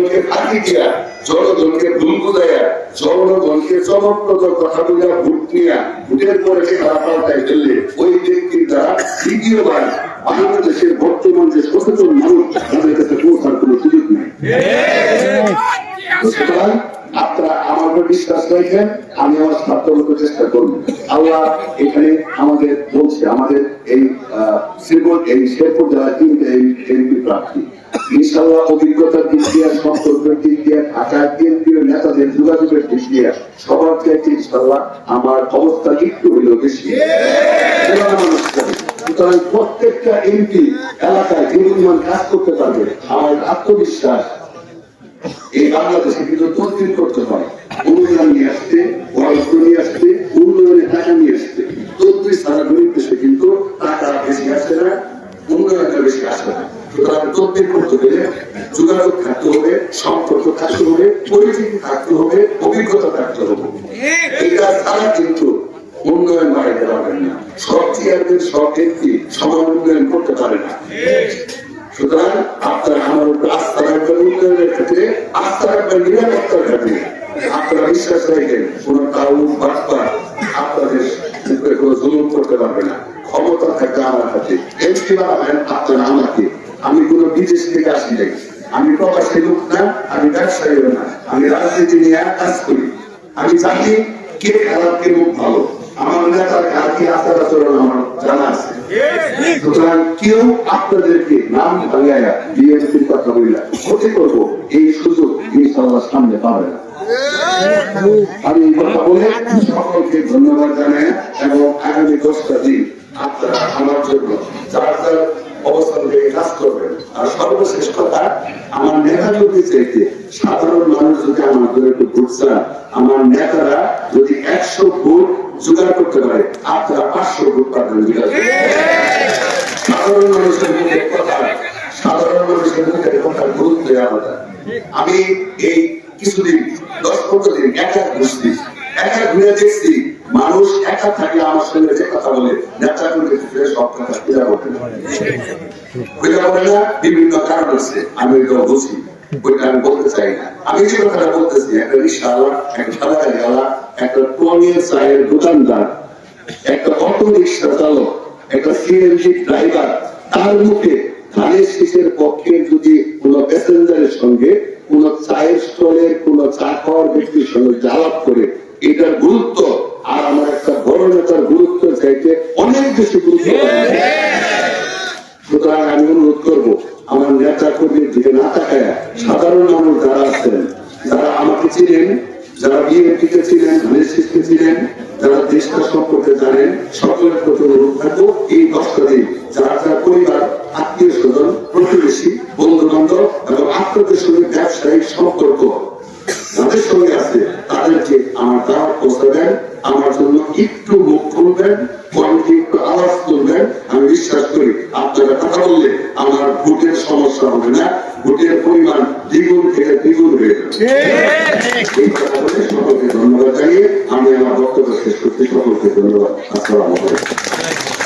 জনগণকে ফাঁকি দিয়া, জনগণকে ভুল বুঝাইয়া জনগণকে চমৎকত কথা বলিয়া ভোট নিয়া ভোটের পরে সে খারাপ পাল্টায় ওই ব্যক্তির দ্বারা দ্বিতীয়বার বাংলাদেশের বর্তমান যে সচেতন মানুষ, তাদের কাছে পৌঁছার কোনো সুযোগ নেই। সুতরাং আপনারা আমার উপর বিশ্বাস রাখেন আমি আমার চেষ্টা করব। আল্লাহ এখানে আমাদের বলছে, আমাদের এই শ্রীপুর এই শেরপুর তিনটে এই ইনশাল্লাহ অভিজ্ঞতার দিক দিয়ে সম্পর্কের দিক দিয়ে ঢাকার বিএনপির নেতাদের যোগাযোগের দিক দিয়ে সবার চাইতে ইনশাল্লাহ আমার অবস্থা একটু হলেও বেশি। আত্মবিশ্বাস, এই বাংলাদেশে কিন্তু তদবির করতে হয়। উন্নয়ন নিয়ে আসতে পড়াশোনা নিয়ে আসতে, উন্নয়নের নিয়ে আসতে। তদবির গরিব দেশে কিন্তু উন্নয়নটা বেশি আসে না। তদবির করতে গেলে যোগাযোগ থাকতে হবে, সম্পর্ক থাকতে হবে, পরিচিতি থাকতে হবে, অভিজ্ঞতা থাকতে হবে। এটা ছাড়া কিন্তু উন্নয়ন পারবেন না। সব চেয়ারম্যান সব উন্নয়ন করতে পারে না। সুতরাং আপনারা আমার উপর আস্থা রাখবেন উন্নয়নের ক্ষেত্রে, আস্থা রাখবেন নিরাপত্তার ক্ষেত্রে। আপনারা বিশ্বাস রাখেন, কোন কাউ বার্তা আপনাদের উপরে কোনো জুলুম করতে পারবে না। ক্ষমতা থাকবে আমার কাছে। এমপি আপনারা আমাকে। আমি কোনো বিদেশ থেকে আসি নাই। আমি প্রবাসী লোক না, আমি ব্যবসায়ী না। আমি রাজনীতি নিয়ে কাজ করি। আমি জানি কে খারাপ, কে ভালো। আমার নেতার কি আচার আচরণ আমার জানা আছে। ধন্যবাদ জানাই আমার জন্য আর সর্বশেষ কথা আমার নেতা যদি চাইতে সাধারণ মানুষ যদি আমার একটু ভোট চান, আমার নেতারা যদি একশো ভোট জোগাড় করতে পারে আপনারা পাঁচশো ভোট পাবেন সাধারণ মানুষের কথা সাধারণ মানুষের মধ্যে কথা গুরুত্ব আলাদা আমি এই কিছুদিন দশ পনেরো দিন একা ঘুরছি একা ঘুরে দেখছি মানুষ একা থাকলে আমার সঙ্গে যে কথা বলে, নেতা করতে ফিরে সব কথা পূজা করতে না। বিভিন্ন কারণ আছে, আমি এগুলো বুঝি। আমি বলতে চাই না। আমি যে কথাটা বলতেছি, একটা একটা একটা চায়ের দোকানদার, একটা অটো রিক্সা চালক, একটা সিএনজি ড্রাইভার, তার মুখে ধানের শীষের পক্ষে যদি কোন প্যাসেঞ্জারের সঙ্গে কোন চায়ের স্টলের, কোন চা খাওয়ার ব্যক্তির সঙ্গে জালাপ করে, এটার গুরুত্ব আর আমার একটা বড় নেতার গুরুত্ব চাইতে অনেক বেশি গুরুত্ব সুতরাং আমি অনুরোধ করব আমার নেতা কর্মীর দিকে না তাকায় সাধারণ মানুষ যারা আছেন যারা আমাকে চিনেন যারা বিএনপিকে চিনেন ধানের চিনেন যারা দেশটা সম্পর্কে জানেন সকলের প্রতি অনুরোধ থাকব এই দশটা দিন যারা যারা পরিবার আত্মীয় স্বজন আমার জন্য একটু মুখ খুলবেন কণ্ঠে একটু আওয়াজ তুলবেন আমি বিশ্বাস করি আপনারা কথা বললে আমার ভোটের সমস্যা হবে না ভোটের পরিমাণ দ্বিগুণ থেকে দ্বিগুণ হয়ে যাবে। এই কথা বলে সকলকে ধন্যবাদ জানিয়ে আমি আমার বক্তব্য শেষ করতে সকলকে ধন্যবাদ। আসসালাম আলাইকুম।